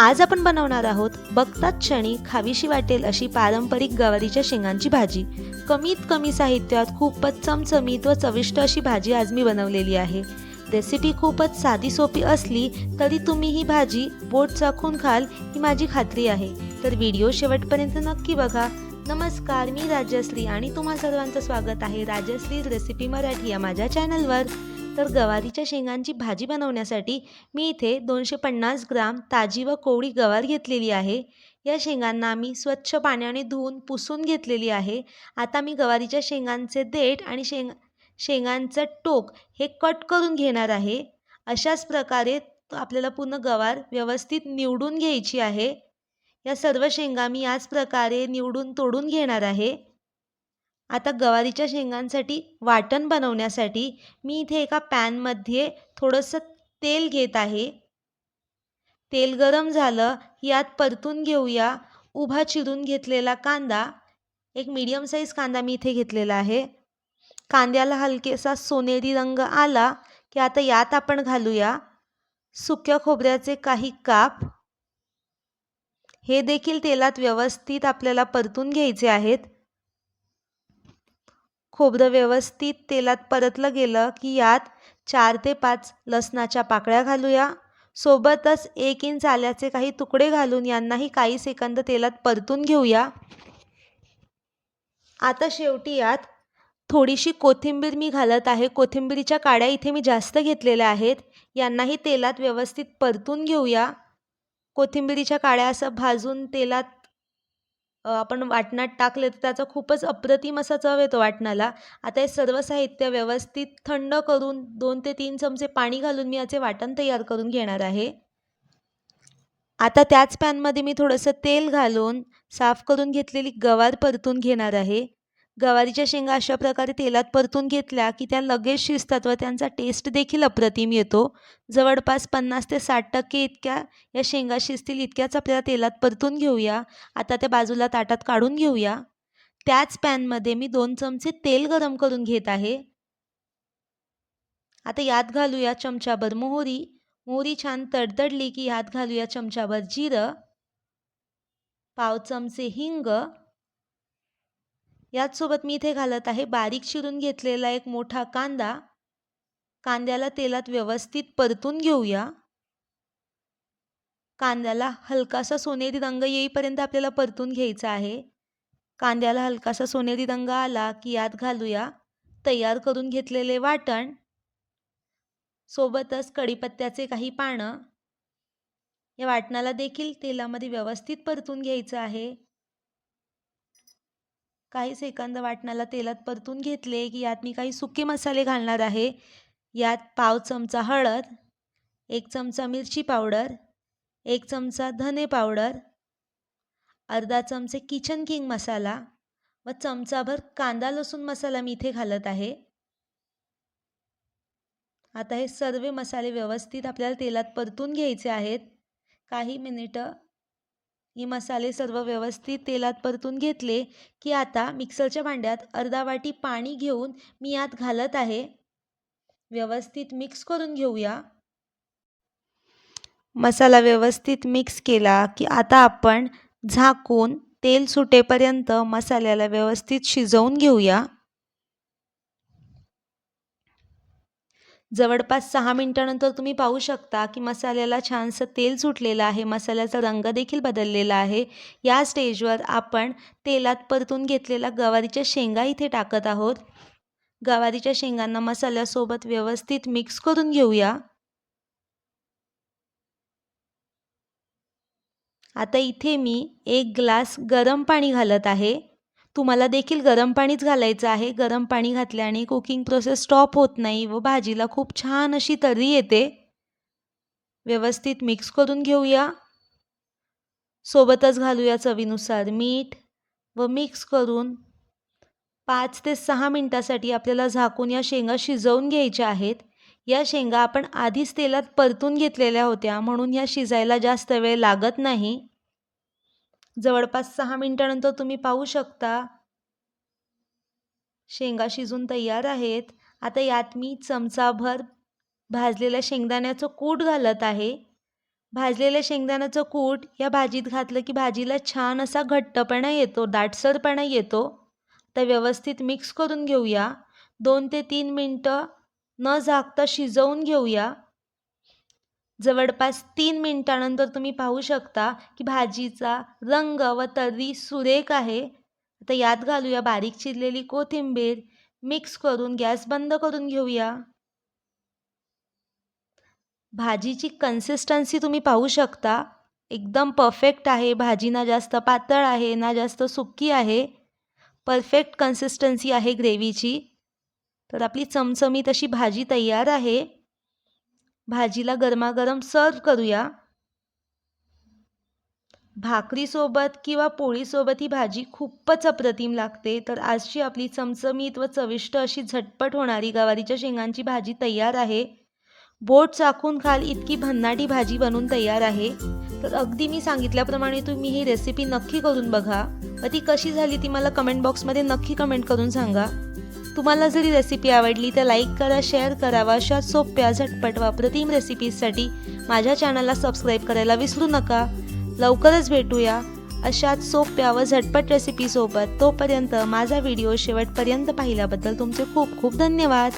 आज आपण बनवणार आहोत बघताच क्षणी खावीशी वाटेल अशी पारंपरिक गवारीच्या शेंगांची भाजी. कमीत कमी साहित्यात खूपच चमचमीत व चविष्ट अशी भाजी आज मी बनवलेली आहे. रेसिपी खूपच साधी सोपी असली तरी तुम्ही ही भाजी बोट चाखून खाल ही माझी खात्री आहे. तर व्हिडिओ शेवटपर्यंत नक्की बघा. नमस्कार मी राजश्री आणि तुम्हा सर्वांचं स्वागत आहे राजश्री रेसिपी मराठी या माझ्या चॅनलवर तर गवारीच्या शेंगांची भाजी बनवण्यासाठी मी इथे दोनशे पन्नास ग्राम ताजी व कोवळी गवार घेतलेली आहे. या शेंगांना मी स्वच्छ पाण्याने धुवून पुसून घेतलेली आहे. आता मी गवारीच्या शेंगांचे देठ आणि शेंग शेंगांचं टोक हे कट करून घेणार आहे. अशाच प्रकारे आपल्याला पूर्ण गवार व्यवस्थित निवडून घ्यायची आहे. या सर्व शेंगा मी याच प्रकारे निवडून तोडून घेणार आहे. आता गवारीच्या शेंगांसाठी वाटण बनवण्यासाठी मी इथे एका पॅनमध्ये थोडंसं तेल घेत आहे. तेल गरम झालं यात परतून घेऊया. उभा चिरून घेतलेला कांदा एक मीडियम साईज कांदा मी इथे घेतलेला आहे. कांद्याला हलकेसा सोनेरी रंग आला की आता यात आपण घालूया. सुक्या खोबऱ्याचे काही काप. हे देखील तेलात व्यवस्थित आपल्याला परतून घ्यायचे आहेत. खोबरं व्यवस्थित तेलात परतलं गेलं की यात चार ते पाच लसणाच्या पाकळ्या घालूया. सोबतच एक इंच आल्याचे काही तुकडे घालून यांनाही काही सेकंद तेलात परतून घेऊया. आता शेवटी यात थोडीशी कोथिंबीर मी घालत आहे. कोथिंबीरीच्या काड्या इथे मी जास्त घेतलेल्या आहेत. यांनाही तेलात व्यवस्थित परतून घेऊया. कोथिंबीरीच्या काड्या असं भाजून तेलात आपण वाटणात टाकले तर त्याचा खूपच अप्रतिम असा चव येतो वाटणाला. आता हे सर्व साहित्य व्यवस्थित थंड करून दोन ते तीन चमचे पाणी घालून मी याचे वाटण तयार करून घेणार आहे. आता त्याच पॅनमध्ये मी थोडंसं तेल घालून साफ करून घेतलेली गवार परतून घेणार आहे. गवारीच्या शेंगा अशा प्रकारे तेलात परतून घेतल्या की त्या लगेच शिजतात व त्यांचा टेस्ट देखील अप्रतिम येतो. जवळपास पन्नास ते साठ टक्के इतक्या या शेंगा शिजतील इतक्याच आपल्याला तेलात परतून घेऊया. आता त्या बाजूला ताटात काढून घेऊया. त्याच पॅनमध्ये मी दोन चमचे तेल गरम करून घेत आहे. आता यात घालूया चमचाभर मोहरी. मोहरी छान तडतडली की यात घालूया चमचाभर जिरं. पाव चमचे हिंग. याचसोबत मी इथे घालत आहे बारीक चिरून घेतलेला एक मोठा कांदा. कांद्याला तेलात व्यवस्थित परतून घेऊया. कांद्याला हलकासा सोनेरी रंग येईपर्यंत आपल्याला परतून घ्यायचा आहे. कांद्याला हलकासा सोनेरी रंग आला की यात घालूया. तयार करून घेतलेले वाटण. सोबतच कढीपत्त्याचे काही पानं. या वाटणाला देखील तेलामध्ये व्यवस्थित परतून घ्यायचं आहे. काही सेकंद वाटणाला तेलात परतून घेतले की यात मी काही सुके मसाले घालणार आहे. यात पाव चमचा हळद एक चमचा मिरची पावडर एक चमचा धने पावडर अर्धा चमचे किचन किंग मसाला व चमचाभर कांदा लसूण मसाला मी इथे घालत आहे. आता हे सर्व मसाले व्यवस्थित आपल्याला तेलात परतून घ्यायचे आहेत. काही मिनिटं मी मसाले सर्व व्यवस्थित तेलात परतून घेतले की आता मिक्सरच्या भांड्यात अर्धा वाटी पाणी घेऊन मी यात घालत आहे. व्यवस्थित मिक्स करून घेऊया. मसाला व्यवस्थित मिक्स केला की आता आपण झाकून तेल सुटेपर्यंत मसाल्याला व्यवस्थित शिजवून घेऊया. जवळपास सहा मिनटानंतर तुम्ही पाहू शकता की मसाल्याला छानसं तेल सुटलेलं आहे मसाल्याचा रंग देखील बदललेला आहे. या स्टेजवर आपण तेलात परतून घेतलेला गवारीच्या शेंगा इथे टाकत आहोत. गवारीच्या शेंगांना मसाल्यासोबत व्यवस्थित मिक्स करून घेऊया. आता इथे मी एक ग्लास गरम पाणी घालत आहे. तुम्हाला देखील गरम पाणीच घालायचं आहे. गरम पाणी घातल्याने कुकिंग प्रोसेस स्टॉप होत नाही व भाजीला खूप छान अशी तर्री येते. व्यवस्थित मिक्स करून घेऊया. सोबतच घालूया चवीनुसार मीठ व मिक्स करून पाच ते सहा मिनटासाठी आपल्याला झाकून या शेंगा शिजवून घ्यायच्या आहेत. या शेंगा आपण आधीच तेलात परतून घेतलेल्या होत्या म्हणून या शिजायला जास्त वेळ लागत नाही. जवळपास सहा मिनटानंतर तुम्ही पाहू शकता. शेंगा शिजून तयार आहेत. आता यात मी चमचाभर भाजलेल्या शेंगदाण्याचं कूट घालत आहे. भाजलेल्या शेंगदाण्याचं कूट या भाजीत घातलं की भाजीला छान असा घट्टपणा येतो दाटसरपणा येतो. तर व्यवस्थित मिक्स करून घेऊया. दोन ते तीन मिनटं न झाकता शिजवून घेऊया. जवळपास तीन मिनटानंतर तुम्ही पाहू शकता की भाजीचा रंग व तर्री सुरेख आहे. आता यात घालूया बारीक चिरलेली कोथिंबीर. मिक्स करून गॅस बंद करून घेऊया. भाजीची कन्सिस्टन्सी तुम्ही पाहू शकता. एकदम परफेक्ट आहे. भाजी ना जास्त पातळ आहे ना जास्त सुकी आहे. परफेक्ट कन्सिस्टन्सी आहे ग्रेव्हीची तर आपली चमचमीत अशी भाजी तयार आहे. भाजीला गरमागरम सर्व करूया. भाकरीसोबत किंवा पोळीसोबत ही भाजी खूपच अप्रतिम लागते. तर आजची आपली चमचमीत व चविष्ट अशी झटपट होणारी गवारीच्या शेंगांची भाजी तयार आहे. बोट चाखून खाल इतकी भन्नाटी भाजी बनून तयार आहे. तर अगदी मी सांगितल्याप्रमाणे तुम्ही ही रेसिपी नक्की करून बघा. व ती कशी झाली ती मला कमेंट बॉक्समध्ये नक्की कमेंट करून सांगा. तुम्हाला जरी रेसिपी आवडली तर लाईक करा शेअर करा व अशा सोप्या झटपट व अप्रतिम रेसिपीजसाठी माझ्या चॅनलला सबस्क्राईब करायला विसरू नका. लवकरच भेटूया अशाच सोप्या व झटपट रेसिपीसोबत तोपर्यंत माझा व्हिडिओ शेवटपर्यंत पाहिल्याबद्दल तुमचे खूप खूप धन्यवाद.